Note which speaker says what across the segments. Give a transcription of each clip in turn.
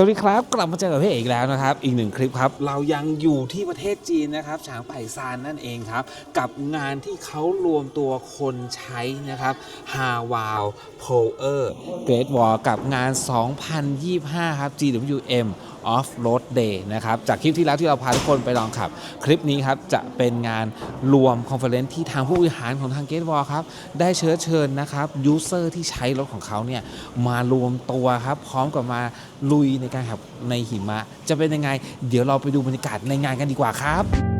Speaker 1: สวัสดีครับ กลับมาเจอกับพี่เอกแล้วนะครับ อีกหนึ่งคลิปครับ เรายังอยู่ที่ประเทศจีนนะครับฉางไผ่ซานนั่นเองครับ กับงานที่เขารวมตัวคนใช้นะครับฮาวาวโพเออร์เกรดวอลกับงาน 2025 ครับ GWM Off Road Day นะครับจากคลิปที่แล้วที่เราพาทุกคนไปลองขับ คลิปนี้ครับจะเป็นงานรวมคอนเฟอเรนซ์ที่ทางผู้บริหารของทางเกตวอลครับได้เชิญเชิญนะครับยูเซอร์ที่ใช้รถของเขาเนี่ยมารวมตัวครับพร้อมกับมาลุยในการขับในหิมะ จะเป็นยังไง เดี๋ยวเราไปดูบรรยากาศในงานกันดีกว่าครับ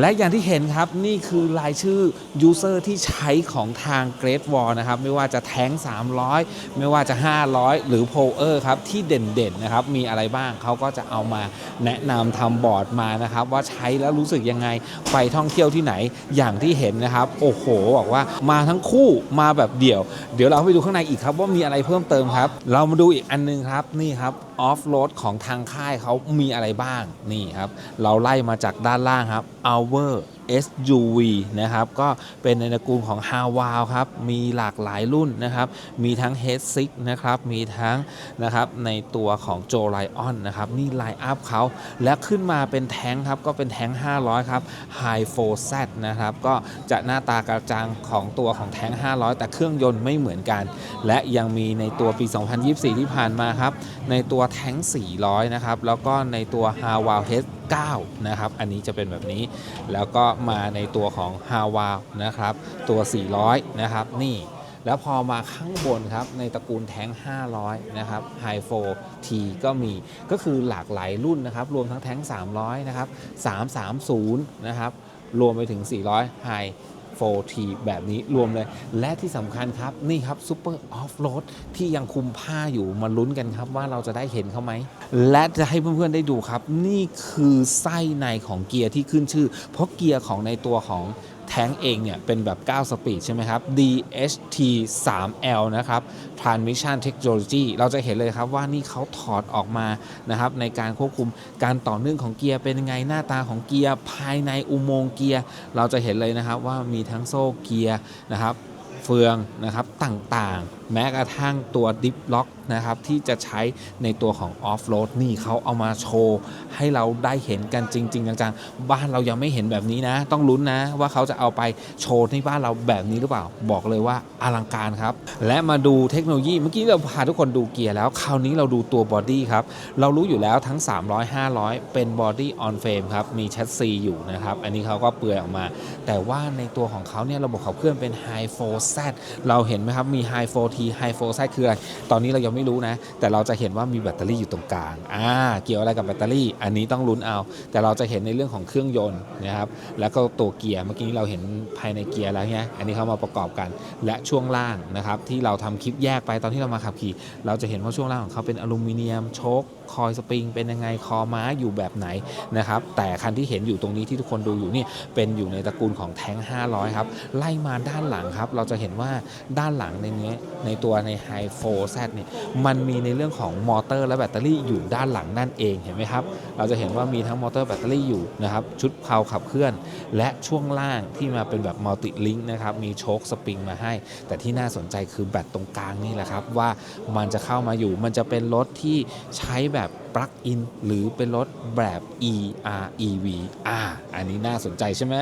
Speaker 1: และอย่างที่เห็นครับนี่คือรายชื่อยูเซอร์ที่ใช้ของทาง Great Wall นะครับ ไม่ว่าจะแท้ง 300 ไม่ว่าจะ 500 หรือ p o เออร์ครับ ที่เด่นๆนะครับ มีอะไรบ้างเขาก็จะเอามาแนะนำทำบอร์ดมานะครับ ว่าใช้แล้วรู้สึกยังไง ไปท่องเที่ยวที่ไหนอย่างที่เห็นนะครับ โอ้โห บอกว่ามาทั้งคู่มาแบบเดี่ยว เดี๋ยวเราไปดูข้างในอีกครับว่ามีอะไรเพิ่มเติมครับ เรามาดูอีกอันนึงครับนี่ครับ ออฟโรดของทางค่ายเขามีอะไรบ้างนี่ครับ เราไล่มาจากด้านล่างครับ Hour SUV นะครับก็เป็นในตระกูลของ h a w a l ครับมีหลากหลายรุ่นนะครับมีทั้ง H6 นะครับมีทั้งนะครับในตัวของ j o Lion นะครับนี่ไลน์อัพเขาและขึ้นมาเป็นแท้งครับก็เป็นแท้ง 500 ครับ High 4 Z นะครับก็จะหน้าตากระจังของตัวของแท้ง 500 แต่เครื่องยนต์ไม่เหมือนกัน และยังมีในตัวปี 2024 ที่ผ่านมาครับในตัวแท้ง 400 นะครับแล้วก็ในตัว h a w a l H 9นะครับอันนี้จะเป็นแบบนี้ แล้วก็มาในตัวของฮาวาวนะครับตัว 400 นะครับนี่แล้วพอมาข้างบนครับ ในตระกูลแท้ง 500 นะครับ h i 4 T ก็มีก็คือหลากหลายรุ่นนะครับ รวมทั้งแท้ง 300 นะครับ 330 นะครับ รวมไปถึง 400 High 4T แบบนี้รวมเลย และที่สำคัญครับ นี่ครับ Super Off Road ที่ยังคุมผ้าอยู่มาลุ้นกันครับว่าเราจะได้เห็นเขาไหม และจะให้เพื่อนๆได้ดูครับ นี่คือไส้ในของเกียร์ที่ขึ้นชื่อ เพราะเกียร์ของในตัวของแท้งเองเนี่ยเป็นแบบ 9 สปีดใช่ไหมครับ DHT 3L นะครับ Transmission Technology เราจะเห็นเลยครับว่านี่เขาถอดออกมานะครับในการควบคุมการต่อเนื่องของเกียร์เป็นยังไงหน้าตาของเกียร์ภายในอุโมงค์เกียร์ เราจะเห็นเลยนะครับว่ามีทั้งโซ่เกียร์นะครับเฟืองนะครับต่างๆ แม้กระทั่งตัวดิฟล็อก นะครับที่จะใช้ในตัวของออฟโรดนี่เขาเอามาโชว์ให้เราได้เห็นกันจริง ๆ จังๆ บ้านเรายังไม่เห็นแบบนี้นะ ต้องลุ้นนะว่าเขาจะเอาไปโชว์ที่บ้านเราแบบนี้หรือเปล่า บอกเลยว่าอลังการครับ และมาดูเทคโนโลยีเมื่อกี้เราพาทุกคนดูเกียร์แล้ว คราวนี้เราดูตัวบอดี้ครับ เรารู้อยู่แล้วทั้ง 300 500 เป็นบอดี้ออนเฟรมครับ มีแชสซีอยู่นะครับ อันนี้เขาก็เปลือยออกมา แต่ว่าในตัวของเขาเนี่ยระบบขับเคลื่อนเป็น High 4 Z เราเห็นไหมครับมี High 4 T High 4 Z คืออะไรตอนนี้เรายังไม่ไม่รู้นะ แต่เราจะเห็นว่ามีแบตเตอรี่อยู่ตรงกลางอ่าเกี่ยวอะไรกับแบตเตอรี่ อันนี้ต้องลุ้นเอา แต่เราจะเห็นในเรื่องของเครื่องยนต์นะครับแล้วก็ตัวเกียร์เมื่อกี้เราเห็นภายในเกียร์แล้วเนี่ยอันนี้เขามาประกอบกันและช่วงล่างนะครับที่เราทำคลิปแยกไปตอนที่เรามาขับขี่ เราจะเห็นว่าช่วงล่างของเขาเป็นอลูมิเนียมโชค คอยสปริงเป็นยังไงคอม้าอยู่แบบไหนนะครับแต่คันที่เห็นอยู่ตรงนี้ที่ทุกคนดูอยู่นี่เป็นอยู่ในตระกูลของแท้ง 500 ครับ ไล่มาด้านหลังครับ เราจะเห็นว่าด้านหลังในนี้ในตัวใน High 4 Z เนี่ยมันมีในเรื่องของมอเตอร์และแบตเตอรี่อยู่ด้านหลังนั่นเองเห็นไหมครับ เราจะเห็นว่ามีทั้งมอเตอร์แบตเตอรี่อยู่นะครับชุดเพลาขับเคลื่อน และช่วงล่างที่มาเป็นแบบมัลติลิงก์นะครับมีโชคสปริงมาให้ แต่ที่น่าสนใจคือแบตตรงกลางนี่แหละครับว่ามันจะเข้ามาอยู่มันจะเป็นรถที่ใช้แบบปลั๊กอินหรือเป็นรถแบบ EREV อ่าอันนี้น่าสนใจใช่ไหม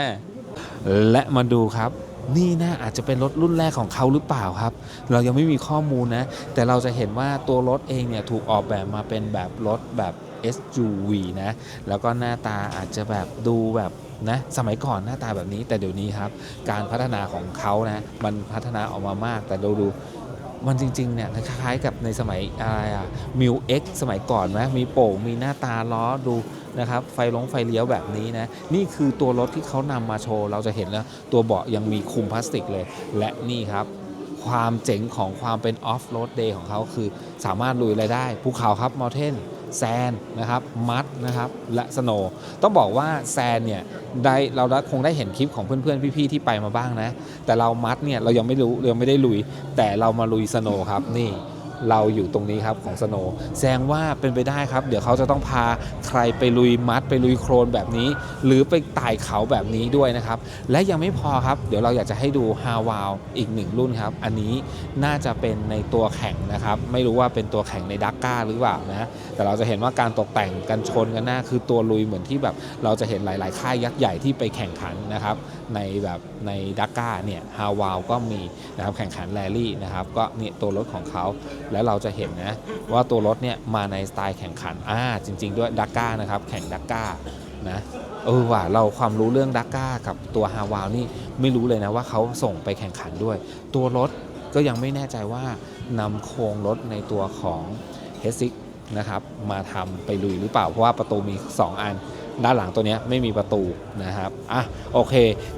Speaker 1: และมาดูครับนี่น่าอาจจะเป็นรถรุ่นแรกของเขาหรือเปล่าครับ เรายังไม่มีข้อมูลนะ แต่เราจะเห็นว่าตัวรถเองเนี่ยถูกออกแบบมาเป็นแบบรถแบบ SUV นะ แล้วก็หน้าตาอาจจะแบบดูแบบนะสมัยก่อนหน้าตาแบบนี้แต่เดี๋ยวนี้ครับ การพัฒนาของเขานะมันพัฒนาออกมามากแต่ดูดู มันจริงๆเนี่ยคล้ายๆกับในสมัยอะไรอะมิวเอ็กสมัยก่อนไหมมีโป่งมีหน้าตาล้อดูนะครับไฟลงไฟเลี้ยวแบบนี้นะนี่คือตัวรถที่เขานำมาโชว์ เราจะเห็นแล้วตัวเบาะยังมีคุมพลาสติกเลย และนี่ครับ ความเจ๋งของความเป็นออฟโรดเดย์ของเขาคือสามารถลุยอะไรได้ภูเขาครับมอเทน แซนนะครับมัดนะครับและสโนว์ต้องบอกว่าแซนเนี่ยได้เราคงได้เห็นคลิปของเพื่อนๆ พี่ๆ ที่ไปมาบ้างนะ แต่เรามัดเนี่ยเรายังไม่รู้เรายังไม่ได้ลุย แต่เรามาลุยสโนว์ครับนี่ เราอยู่ตรงนี้ครับของสโนแสดงว่าเป็นไปได้ครับ เดี๋ยวเขาจะต้องพาใครไปลุยมัด ไปลุยโครนแบบนี้ หรือไปไต่เขาแบบนี้ด้วยนะครับ และยังไม่พอครับ เดี๋ยวเราอยากจะให้ดูฮาวาวอีกหนึ่งรุ่นครับ อันนี้น่าจะเป็นในตัวแข่งนะครับ ไม่รู้ว่าเป็นตัวแข่งในดักก้าหรือเปล่านะแต่เราจะเห็นว่าการตกแต่งกันชนกันหน้าคือตัวลุยเหมือนที่แบบเราจะเห็นหลาย ๆ ค่ายยักษ์ใหญ่ที่ไปแข่งขันนะครับ ในแบบในดักก้าเนี่ยฮาวาวก็มีนะครับแข่งขันแรลลี่นะครับก็เนี่ยตัวรถของเขาแล้วเราจะเห็นนะว่าตัวรถเนี่ยมาในสไตล์แข่งขันอ่าจริง ๆ ด้วยดักก้านะครับแข่งดักก้านะเออว่ะเราความรู้เรื่องดักก้ากับตัวฮาวาวนี่ไม่รู้เลยนะว่าเขาส่งไปแข่งขันด้วย ตัวรถก็ยังไม่แน่ใจว่านำโครงรถในตัวของเฮซิกนะครับมาทำไปลุยหรือเปล่า เพราะว่าประตูมี 2 อัน ด้านหลังตัวนี้ไม่มีประตูนะครับอะโอเค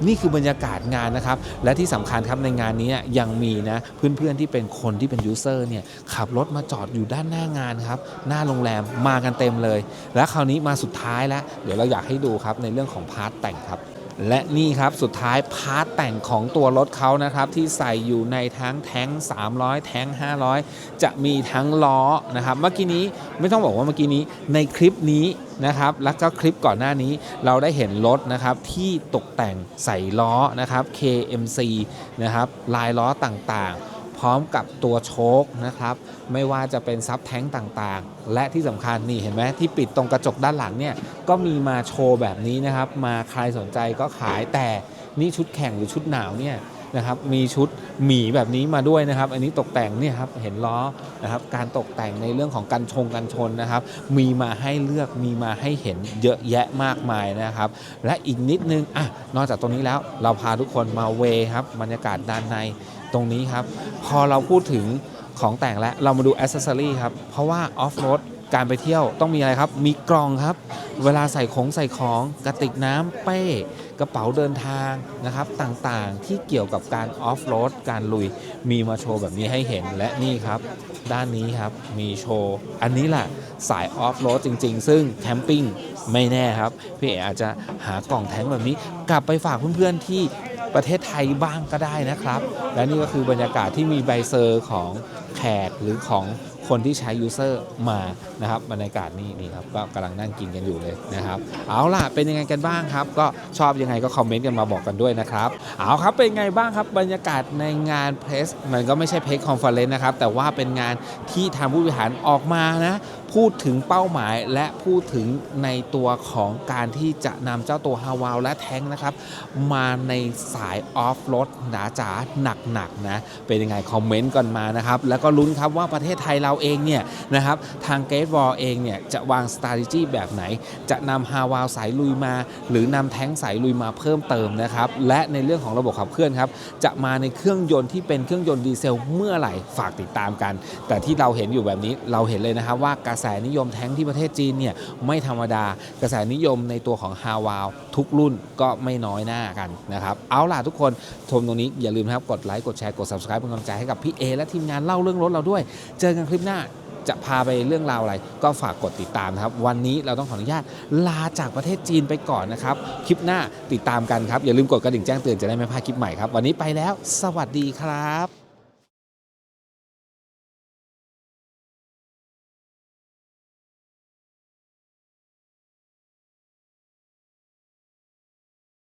Speaker 1: นี่คือบรรยากาศงานนะครับ และที่สำคัญครับในงานนี้ยังมีนะเพื่อนๆที่เป็นคนที่เป็นยูเซอร์เนี่ยขับรถมาจอดอยู่ด้านหน้างานครับหน้าโรงแรมมากันเต็มเลย และคราวนี้มาสุดท้ายแล้ว เดี๋ยวเราอยากให้ดูครับในเรื่องของพาร์ทแต่งครับ และนี่ครับสุดท้ายพาร์ทแต่งของตัวรถเขานะครับ ที่ใส่อยู่ในทั้งแท้ง 300 แท้ง 500 จะมีทั้งล้อนะครับ เมื่อกี้นี้ไม่ต้องบอกว่าเมื่อกี้นี้ในคลิปนี้นะครับ แล้วก็คลิปก่อนหน้านี้เราได้เห็นรถนะครับที่ตกแต่งใส่ล้อนะครับ KMC นะครับลายล้อต่างๆ พร้อมกับตัวโชคนะครับ ไม่ว่าจะเป็นซับแท้งต่างๆ และที่สำคัญนี่เห็นไหมที่ปิดตรงกระจกด้านหลังเนี่ยก็มีมาโชว์แบบนี้นะครับ มาใครสนใจก็ขายแต่นี่ชุดแข่งหรือชุดหนาวเนี่ยนะครับมีชุดหมีแบบนี้มาด้วยนะครับ อันนี้ตกแต่งเนี่ยครับเห็นล้อนะครับการตกแต่งในเรื่องของการชงกันชนนะครับ มีมาให้เลือกมีมาให้เห็นเยอะแยะมากมายนะครับ และอีกนิดนึงอะนอกจากตรงนี้แล้วเราพาทุกคนมาเวครับบรรยากาศด้านใน ตรงนี้ครับ พอเราพูดถึงของแต่งแล้วเรามาดูอ c เซสซอรี่ครับ เพราะว่าออฟโรดการไปเที่ยวต้องมีอะไรครับ มีกล่องครับ เวลาใส่ของใส่ของกระติกน้ำเป้กระเป๋าเดินทางนะครับ ต่างๆที่เกี่ยวกับการออฟโรดการลุยมีมาโชว์แบบนี้ให้เห็นและนี่ครับ ด้านนี้ครับมีโชว์อันนี้แหละสายออฟโรดจริง ๆ ซึ่งแคมปิ้งไม่แน่ครับ พี่เออาจจะหากล่องแท้งแบบนี้ กลับไปฝากเพื่อนๆที่ ประเทศไทยบ้างก็ได้นะครับ และนี่ก็คือบรรยากาศที่มีใบเซอร์ของแขกหรือของ คนที่ใช้ยูเซอร์มานะครับบรรยากาศนี่นี่ครับก็กำลังนั่งกินกันอยู่เลยนะครับ เอาล่ะเป็นยังไงกันบ้างครับ ก็ชอบยังไงก็คอมเมนต์กันมาบอกกันด้วยนะครับ เอาครับเป็นไงบ้างครับบรรยากาศในงานเพรสมันก็ไม่ใช่เพรสคอนเฟอเรนซ์นะครับแต่ว่าเป็นงานที่ทางผู้บริหารออกมานะพูดถึงเป้าหมายและพูดถึงในตัวของการที่จะนำเจ้าตัวฮาวาวและแท้งนะครับ มาในสายออฟโรดหนาจ๋าหนักๆนะเป็นยังไงคอมเมนต์กันมานะครับ แล้วก็ลุ้นครับว่าประเทศไทยเราเองเนี่ยนะครับทางเก t วอลเองเนี่ยจะวาง s t r a t e g y แบบไหน จะนำฮาวาวสายลุยมา หรือนำแท้งสายลุยมาเพิ่มเติมนะครับและในเรื่องของระบบขับเคลื่อนครับจะมาในเครื่องยนต์ที่เป็นเครื่องยนต์ดีเซลเมื่อไหร่ฝากติดตามกัน แต่ที่เราเห็นอยู่แบบนี้เราเห็นเลยนะครับว่ากระแสนิยมแท้งที่ประเทศจีนเนี่ยไม่ธรรมดากระแสนิยมในตัวของฮาวาวทุกรุ่นก็ไม่น้อยหน้ากันนะครับเอาล่ะทุกคนชมตรงนี้อย่าลืมนะครับกดไลค์กดแชร์กด subscribe เป็นกำลังใจให้กับพี่เอและทีมงานเล่าเรื่องรถเราด้วย เจอกันคลิปหน้าหน้าจะพาไปเรื่องราวอะไร ก็ฝากกดติดตามนะครับ วันนี้เราต้องขออนุญาตลาจากประเทศจีนไปก่อนนะครับ คลิปหน้าติดตามกันครับ อย่าลืมกดกระดิ่งแจ้งเตือนจะได้ไม่พลาดคลิปใหม่ครับ วันนี้ไปแล้ว สวัสดีครับ